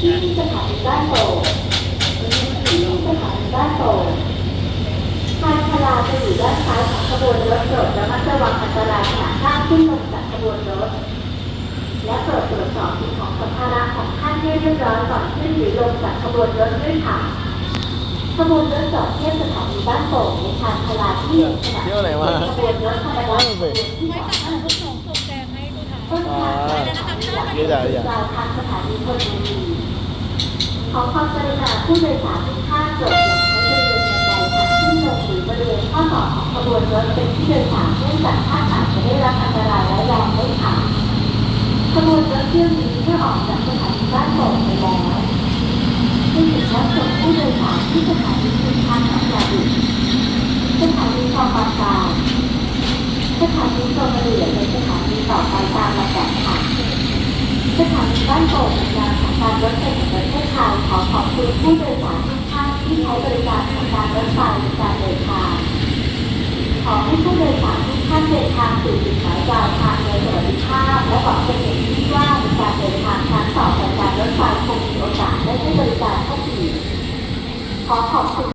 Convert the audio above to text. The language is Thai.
ที่สถานีบ้านโป่งที่สถานีบ้านโป่งทางพลาจะอยู่ด้านซ้ายของขบวนรถโปรดระมัดระวังอันตรายขณะข้ามขึ้นลงจากขบวนรถ และโปรดตรวจสอบสิ่งของสัมภาระของท่านให้เรียบร้อยก่อนขึ้นหรือลงจากขบวนรถด้วยค่ะขบวนรถจอดเทียบสถานีบ้านโป่งในชานชาลาที่ขณะที่ยวไมาขบวนรถธรรมดาขบวนที่สองพวกของส่งแดงให้ดูถ่ายต้นทางไปนีหลักเดี๋ยวๆเดี๋ยวปลายทางสถานีธนบุรี อความกรุณาผู้โดยสารทุกท่านโปรดอย่าใช้บริเวณบันไดทางขึ้นลงหรือบริเวณข้อต่อของขบวนรถเป็นที่โดยสารเนื่องจากท่านอาจจะได้รับอันตรายและแรงได้ค่ะขบวนรถเที่ยวนี้เมื่อออกจากสถานีบ้านโป่งไปแล้วจึงถึงรับส่งผู้โดยสารที่สถานีชุมทางสังกาดิสถานีคลองบางจาสถานีโซนเหลือในสถานีต่อไปตามลำดับค่ะ สถานีบ้านโป่งการของการรถไฟแห่งประเทศไทยขอขอบคุณผู้โดยสารทุกท่านที่ใช้บริการของการรถไฟในการเดินทาง ขอให้ผู้โดยสารทุกท่านเดินทางสู่จุดหมายปลายทางโดยสวัสดิภาพและหวังเป็นอย่างยิ่งว่าการเดินทางครั้งต่อไปการรถไฟคงมีโอกาสได้ให้บริการท่านอีกขอขอบคุณ